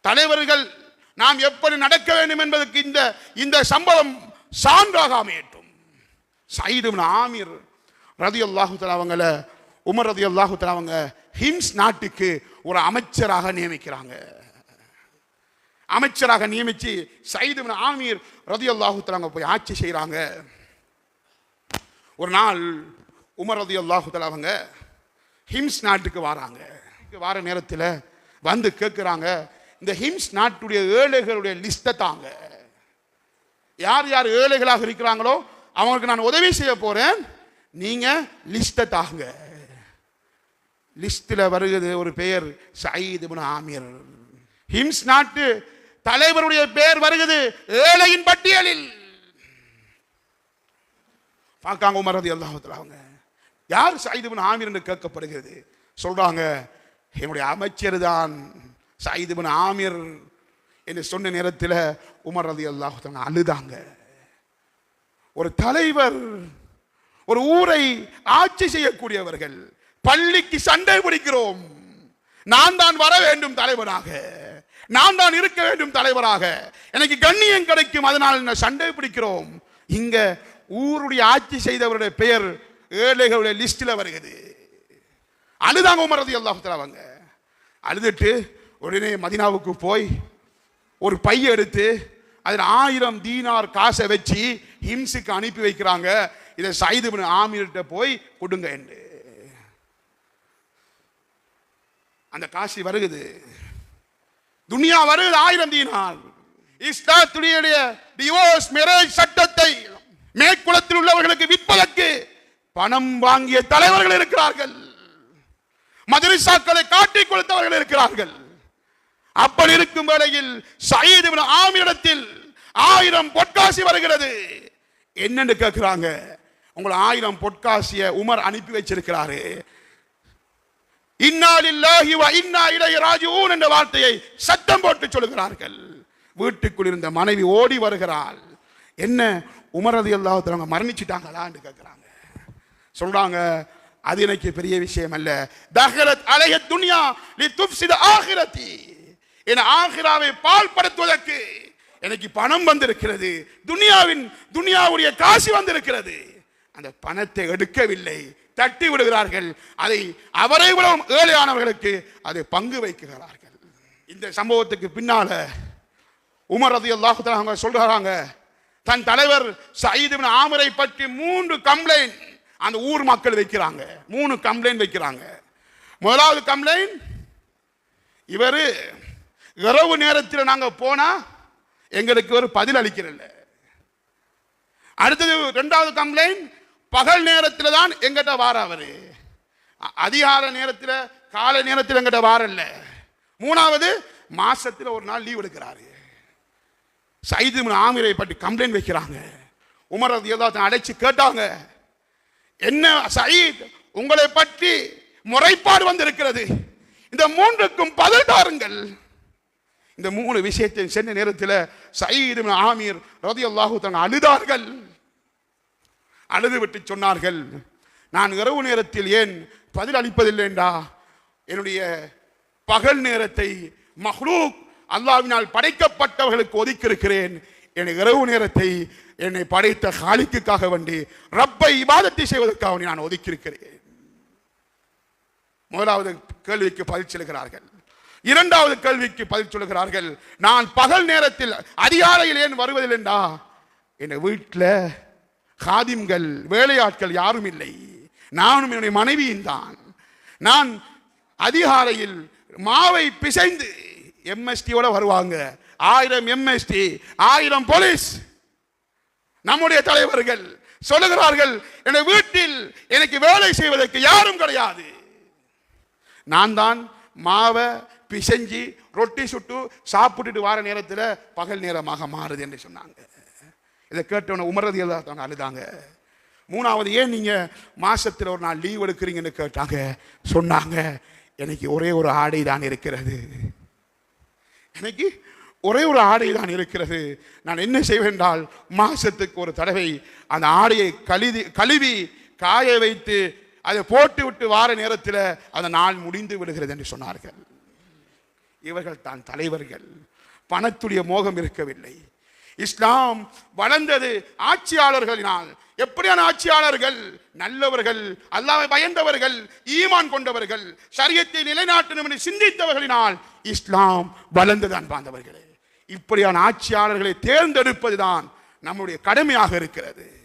தலைவர்கள் நாம் எப்படி நடக்க வேண்டும் என்பதற்கு இந்த இந்த சம்பவம் சான்றாக அமையட்டும் சைது ஆமீர் ரதி அல்லாஹு அவங்கள உமர் ரதி அல்லாஹு அவங்க ஹிம்ஸ் நாட்டுக்கு ஒரு அமைச்சராக நியமிக்கிறாங்க. அமைச்சராக நியமித்து சைது ஆமீர் ரதி அல்லாஹு அவங்க போய் ஆட்சி செய்கிறாங்க ஒரு நாள் உமர் ரதி அல்லாஹு அவங்க ஹிம்ஸ் நாட்டுக்கு வராங்க. வார நேரத்தில் வந்து கேட்குறாங்க இந்த ஹிம்ஸ் நாட்டுடைய ஏழைகளுடைய லிஸ்ட்டை தாங்க. யார் யார் ஏழைகளாக இருக்கிறாங்களோ அவங்களுக்கு நான் உதவி செய்ய போகிறேன் நீங்கள் லிஸ்ட்டை தாங்க. லிஸ்ட்டில் வருகிறது ஒரு பெயர் சயீத் இப்னு ஆமீர். ஹிம்ஸ் நாட்டு தலைவருடைய பெயர் வருகிறது ஏழையின் பட்டியலில். பார்க்காங்க உமர் ரதி அல்லாஹத்தில் அவங்க. யார் சயீத் இப்னு ஆமீர் என்று கேட்கப்படுகிறது? சொல்கிறாங்க என்னுடைய அமைச்சர் தான். சாயிதுபின் ஆமீர் என்று சொன்ன நேரத்தில் உமர் ரதி அல்லாஹ் அழுதாங்க. ஒரு தலைவர் ஒரு ஊரை ஆட்சி செய்யக்கூடியவர்கள் பள்ளிக்கு சண்டை பிடிக்கிறோம். நான் தான் வர வேண்டும் தலைவராக. நான் தான் இருக்க வேண்டும் தலைவராக. எனக்கு கண்ணியம் கிடைக்கும் அதனால் சண்டை பிடிக்கிறோம். இங்க ஊருடைய ஆட்சி செய்தவருடைய பெயர் ஏழைகளுடைய லிஸ்டில் வருகிறது. அழுதாங்க உமரது ரதி அவங்க. அழுதுட்டு உடனே மதினாவுக்கு போய் ஒரு பைய எடுத்து அதில் ஆயிரம் தீனார் காசை வச்சு ஹிம்ஸுக்கு அனுப்பி வைக்கிறாங்க. இதை சைது ஆமீர்கிட்ட போய் கொடுங்க என்று. அந்த காசி வருகுது. துனியா வருகுது ஆயிரம் தீனார். இஸ்லாத்துடைய டிவோர்ஸ் மேரேஜ் சட்டத்தை மேற்குளத்தில் உள்ளவர்களுக்கு விற்பதற்கு பணம் வாங்கிய தலைவர்கள் இருக்கிறார்கள். மதரிசாக்களை காட்டிக் கொடுத்தவர்கள் இருக்கிறார்கள். அப்படி இருக்கும் வேளையில் சயீது இப்னு ஆயிரம் பொற்காசி வருகிறது. என்னன்னு கேட்கிறாங்க உங்களை ஆயிரம் பொற்காசிய உமர் அனுப்பி வச்சிருக்கிறாரு. இன்னாலில்லாஹி வ இன்னா இலைஹி ராஜிஊன் என்ற வார்த்தையை சத்தம் போட்டு சொல்கிறார்கள் வீட்டுக்குள் இருந்த மனைவி ஓடி வருகிறாள். என்ன உமரது எல்லாத்தவங்க தஆலா மரணிச்சிட்டாங்களான்னு கேட்கிறாங்க சொல்றாங்க அது எனக்கு பெரிய விஷயம் அல்ல. தஹலத் அலைய துன்யா லி துப்சித ஆகிரதி. என் ஆகிராவை பால்படுத்துவதற்கு எனக்கு பணம் வந்திருக்கிறது. துனியாவின் துனியாவுடைய காசு வந்திருக்கிறது. அந்த பணத்தை எடுக்கவில்லை. தட்டி விடுகிறார்கள். அதை அவரை விட ஏழையானவர்களுக்கு அதை பங்கு வைக்கிறார்கள். இந்த சம்பவத்துக்கு பின்னால உமர் ரதி அல்லாஹு அவங்க சொல்றாங்க தன் தலைவர் சயீத் ஆமரை பற்றி மூன்று கம்ப்ளைண்ட் அந்த ஊர் மக்கள் வைக்கிறாங்க. மூணு கம்ப்ளைண்ட் வைக்கிறாங்க. முதலாவது கம்ப்ளைண்ட் இவர் இரவு நேரத்தில் நாங்கள் போனால் எங்களுக்கு ஒரு பதில் அளிக்கிறல்ல அடுத்தது ரெண்டாவது கம்ப்ளைண்ட் பகல் நேரத்தில் தான் எங்கிட்ட வார அவர். அ- அதிகார நேரத்தில் காலை நேரத்தில் எங்கிட்ட வாரல்ல மூணாவது மாசத்தில் ஒரு நாள் லீவ் எடுக்கிறாரு. சைது ஆமிரை பற்றி கம்ப்ளைண்ட் வைக்கிறாங்க. உமர் ரதி அழைச்சு கேட்டாங்க. என்ன சயீத் உங்களை பற்றி முறைப்பாடு வந்திருக்கிறது. இந்த மூன்றுக்கும் பதில் தாருங்கள். இந்த மூணு விஷயத்தை சென்ற நேரத்தில் சயீது ஆமீர் ரதி அல்லாஹு அழுதார்கள். அழுது விட்டு சொன்னார்கள் நான் இரவு நேரத்தில் ஏன் பதில் அளிப்பதில்லை என்றா என்னுடைய பகல் நேரத்தை மஹ்லூக் அல்லாவினால் படைக்கப்பட்டவர்களுக்கு ஒதுக்கியிருக்கிறேன். என் இரவு நேரத்தை என்னை படைத்த ஹாலிக்குக்காக வேண்டி ரப்பை இபாதத்தை செய்வதற்காக நான் ஒதுக்கியிருக்கிறேன். முதலாவது கேள்விக்கு பதில் செல்கிறார்கள். இரண்டாவது கேள்விக்கு பதில் சொல்கிறார்கள் நான் பகல் நேரத்தில் அதிகாலையில் ஏன் வருவதில்லைண்டா என் வீட்டில் காதிம்கள் வேலையாட்கள் யாரும் இல்லை. நானும் என்னுடைய மனைவியும் தான். நான் அதிகாலையில் மாவை பிசைந்து எம்எஸ்டியோட வருவாங்க. ஆயிரம் எம்எஸ்டி ஆயிரம் போலீஸ். நம்முடைய தலைவர்கள் சொல்லுகிறார்கள் என் வீட்டில் எனக்கு வேலை செய்வதற்கு யாரும் கிடையாது. நான் தான் மாவை பிசைஞ்சு ரொட்டி சுட்டு சாப்பிட்டுட்டு வர நேரத்தில் பகல் நேரமாக மாறுது என்று சொன்னாங்க. இதை கேட்டவன உமரது தான் அழுதாங்க. மூணாவது ஏன் நீங்கள் மாதத்தில் ஒரு நாள் லீவ் எடுக்கிறீங்கன்னு கேட்டாங்க? சொன்னாங்க. எனக்கு ஒரே ஒரு ஆடை தான் இருக்கிறது. எனக்கு ஒரே ஒரு ஆடை தான் இருக்கிறது. நான் என்ன செய்வேன் என்றால் மாசத்துக்கு ஒரு தடவை அந்த ஆடையை கழுவி கழுவி காய வைத்து அதை போட்டு விட்டு வார நேரத்தில் அந்த நாள் முடிந்து விடுகிறது என்று சொன்னார்கள். இவர்கள் தான் தலைவர்கள். பணத்துடைய மோகம் இருக்கவில்லை. இஸ்லாம் வளர்ந்தது ஆட்சியாளர்களினால். எப்படியான ஆட்சியாளர்கள்? நல்லவர்கள் அல்லாமல் பயந்தவர்கள் ஈமான் கொண்டவர்கள் சரியத்தை நிலைநாட்டணும் என்று சிந்தித்தவர்களினால் இஸ்லாம் வளர்ந்தது அன்பார்ந்தவர்களே. இப்படியான ஆட்சியாளர்களை தேர்ந்தெடுப்பதுதான் நம்முடைய கடமையாக இருக்கிறது.